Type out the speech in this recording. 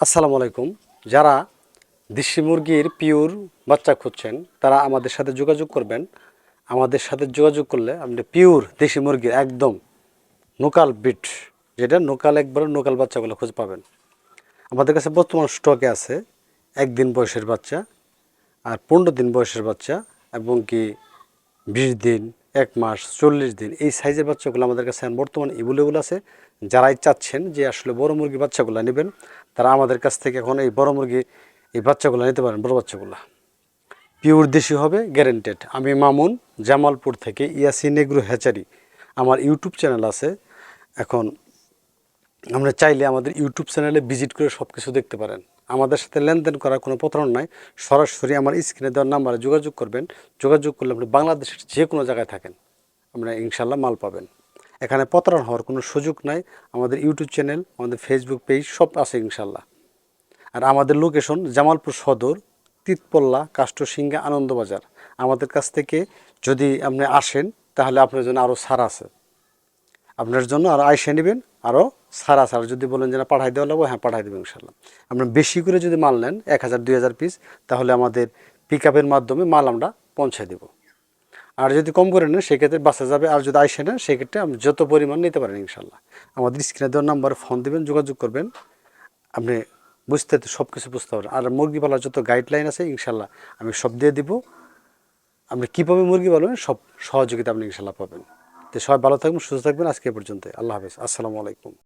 আসসালামু আলাইকুম। যারা দেশি মুরগির পিওর বাচ্চা খুঁজছেন, তারা আমাদের সাথে যোগাযোগ করবেন। আমাদের সাথে যোগাযোগ করলে আপনি পিওর দেশি মুরগির একদম নোকাল বিট যেটা নোকাল একবার নোকাল বাচ্চাগুলো খুঁজে পাবেন। আমাদের কাছে বর্তমান স্টকে আছে একদিন বয়সের বাচ্চা আর পনেরো দিন বয়সের বাচ্চা এবং কি বিশ দিন এক মাস, চল্লিশ দিন। এই সাইজের বাচ্চাগুলো আমাদের কাছে বর্তমানে এভেলেবল আছে। যারাই চাচ্ছেন যে আসলে বড় মুরগি বাচ্চাগুলো নেবেন, তারা আমাদের কাছ থেকে এখন এই বড় মুরগি, এই বাচ্চাগুলো নিতে পারেন, বড় বাচ্চাগুলো। পিওর দেশি হবে গ্যারেন্টেড আমি মামুন, জামালপুর থেকে ইয়াসি এগ্রো হ্যাচারি। আমার ইউটিউব চ্যানেল আছে। এখন আমরা চাইলে আমাদের ইউটিউব চ্যানেলে ভিজিট করে সব কিছু দেখতে পারেন। আমাদের সাথে লেনদেন করার কোনো প্রতারণা নাই। সরাসরি আমার স্ক্রিনে দেওয়ার নাম্বারে যোগাযোগ করবেন। যোগাযোগ করলে আপনি বাংলাদেশের যে কোনো জায়গায় থাকেন, আপনারা ইনশাল্লাহ মাল পাবেন। এখানে প্রতারণা হওয়ার কোনো সুযোগ নাই। আমাদের ইউটিউব চ্যানেল, আমাদের ফেসবুক পেজ সব আছে ইনশাল্লাহ আর আমাদের লোকেশন জামালপুর সদর, তিতপল্লা কাষ্টসিঙ্গা আনন্দবাজার। আমাদের কাছ থেকে যদি আপনি আসেন, তাহলে আপনার জন্য আরও ছাড় আছে। আপনার জন্য আরও আইসে নেবেন আরও সারা আর যদি বলেন যে না, পাঠাই দেওয়া লাগবে হ্যাঁ পাঠাই দেবেন ইনশাল্লাহ আপনার বেশি করে যদি মাল নেন, এক হাজার, দুই হাজার পিস তাহলে আমাদের পিক আপের মাধ্যমে মাল আমরা পৌঁছে দেবো। আর যদি কম করে নেন, সেক্ষেত্রে বাসা যাবে, আর যদি আইসে নেন, সেক্ষেত্রে আপনি যত পরিমাণ নিতে পারেন ইনশাল্লাহ আমাদের স্ক্রিনে দেওয়ার নাম্বারে ফোন দেবেন, যোগাযোগ করবেন। আপনি বুঝতে সব কিছু বুঝতে পারবেন। আর মুরগি পালার যত গাইডলাইন আছে ইনশাল্লাহ আমি সব দিয়ে দিব। আপনি কীভাবে মুরগি পালবেন, সব সহযোগিতা আপনি ইনশাল্লাহ পাবেন। তো সবাই ভালো থাকবেন সুস্থ থাকবেন। আজকে পর্যন্ত আল্লাহ হাফেজ। আসসালামু আলাইকুম।